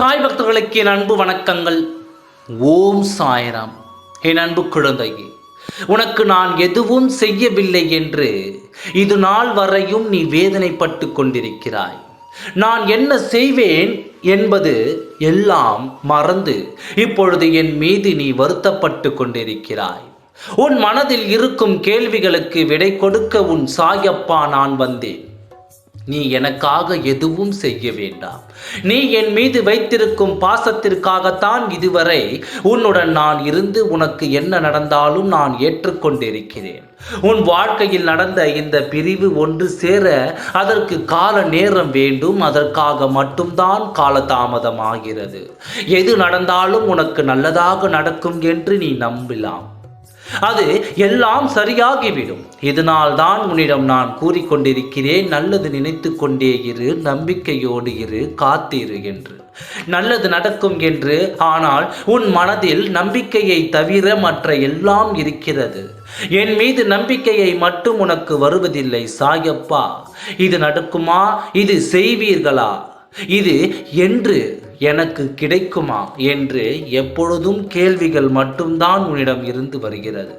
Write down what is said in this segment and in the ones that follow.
சாய் பக்தர்களுக்கு என் அன்பு வணக்கங்கள். ஓம் சாய்ராம். என் அன்பு குழந்தையே உனக்கு நான் எதுவும் செய்யவில்லை என்று இது நாள் வரையும் நீ வேதனைப்பட்டு கொண்டிருக்கிறாய். நான் என்ன செய்வேன் என்பது எல்லாம் மறந்து இப்பொழுது என் மீது நீ வருத்தப்பட்டு கொண்டிருக்கிறாய். உன் மனதில் இருக்கும் கேள்விகளுக்கு விடை கொடுக்க உன் சாயப்பா நான் வந்தேன். நீ எனக்காக எதுவும் செய்ய வேண்டாம். நீ என் மீது வைத்திருக்கும் பாசத்திற்காகத்தான் இதுவரை உன்னுடன் நான் இருந்து உனக்கு என்ன நடந்தாலும் நான் ஏற்றுக்கொண்டிருக்கிறேன். உன் வாழ்க்கையில் நடந்த இந்த பிரிவு ஒன்று சேர அதற்கு கால நேரம் வேண்டும். அதற்காக மட்டும்தான் காலதாமதமாகிறது. எது நடந்தாலும் உனக்கு நல்லதாக நடக்கும் என்று நீ நம்பலாம். அது எல்லாம் சரியாகிவிடும். இதனால் தான் உன்னிடம் நான் கூறிக்கொண்டிருக்கிறேன் நல்லது நினைத்து கொண்டே இரு நம்பிக்கையோடு இரு காத்திரு என்று. நல்லது நடக்கும் என்று ஆனால் உன் மனதில் நம்பிக்கையை தவிர மற்ற எல்லாம் இருக்கிறது. என் மீது நம்பிக்கையை மட்டும் உனக்கு வருவதில்லை சாயப்பா. இது நடக்குமா? இது செய்வீர்களா? இது என்று எனக்கு கிடைக்குமா என்று எப்பொழுதும் கேள்விகள் மட்டும்தான் உன்னிடம் இருந்து வருகிறது.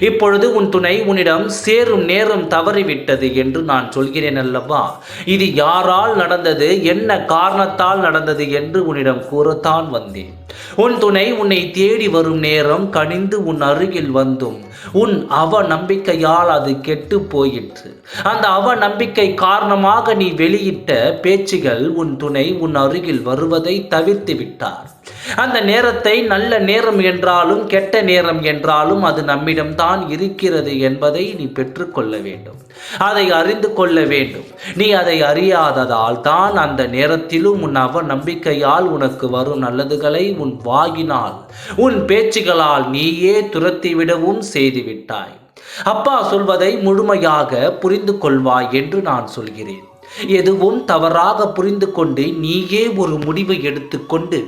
இப்பொழுது உன் துணை உன்னிடம் சேரும் நேரம் தவறிவிட்டது என்று நான் சொல்கிறேன் அல்லவா? இது யாரால் நடந்தது? என்ன காரணத்தால் நடந்தது என்று உன்னிடம் கூறத்தான் வந்தேன். உன் துணை உன்னை தேடி வரும் நேரம் கனிந்து உன் அருகில் வந்தும். உன் அவ நம்பிக்கையால் அது கெட்டு போயிற்று. அந்த அவ நம்பிக்கை காரணமாக நீ வெளியிட்ட பேச்சுகள் உன் துணை உன் அருகில் வருவதை தவிர்த்து விட்டார். அந்த நேரத்தை நல்ல நேரம் என்றாலும் கெட்ட நேரம் என்றாலும் அது நம்மிடம்தான் இருக்கிறது என்பதை நீ பெற்றுக்கொள்ள வேண்டும். அதை அறிந்து கொள்ள வேண்டும். நீ அதை அறியாததால் தான் அந்த நேரத்திலும் உன் அவ நம்பிக்கையால் உனக்கு வரும் நல்லதுகளை உன் வாயினால் உன் பேச்சுகளால் நீயே துரத்திவிடவும் செய்துவிட்டாய். அப்பா சொல்வதை முழுமையாக புரிந்து கொள்வாய் என்று நான் சொல்கிறேன். எதுவும் தவறாக புரிந்து கொண்டு நீயே ஒரு முடிவை எடுத்துக்கொண்டு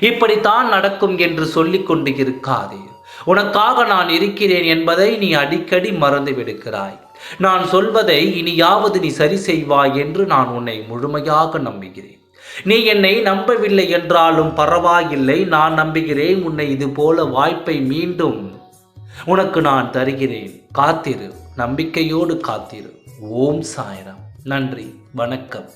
இப்படித்தான் நடக்கும் என்று சொல்லிக்கொண்டு இருக்காதே. உனக்காக நான் இருக்கிறேன் என்பதை நீ அடிக்கடி மறந்து விடுகிறாய். நான் சொல்வதை இனியாவது நீ சரி செய்வாய் என்று நான் உன்னை முழுமையாக நம்புகிறேன். நீ என்னை நம்பவில்லை என்றாலும் பரவாயில்லை நான் நம்புகிறேன். உன்னை இது போல வாய்ப்பை மீண்டும் உனக்கு நான் தருகிறேன். காத்திரு நம்பிக்கையோடு காத்திரு. ஓம் சாய்ராம். நன்றி வணக்கம்.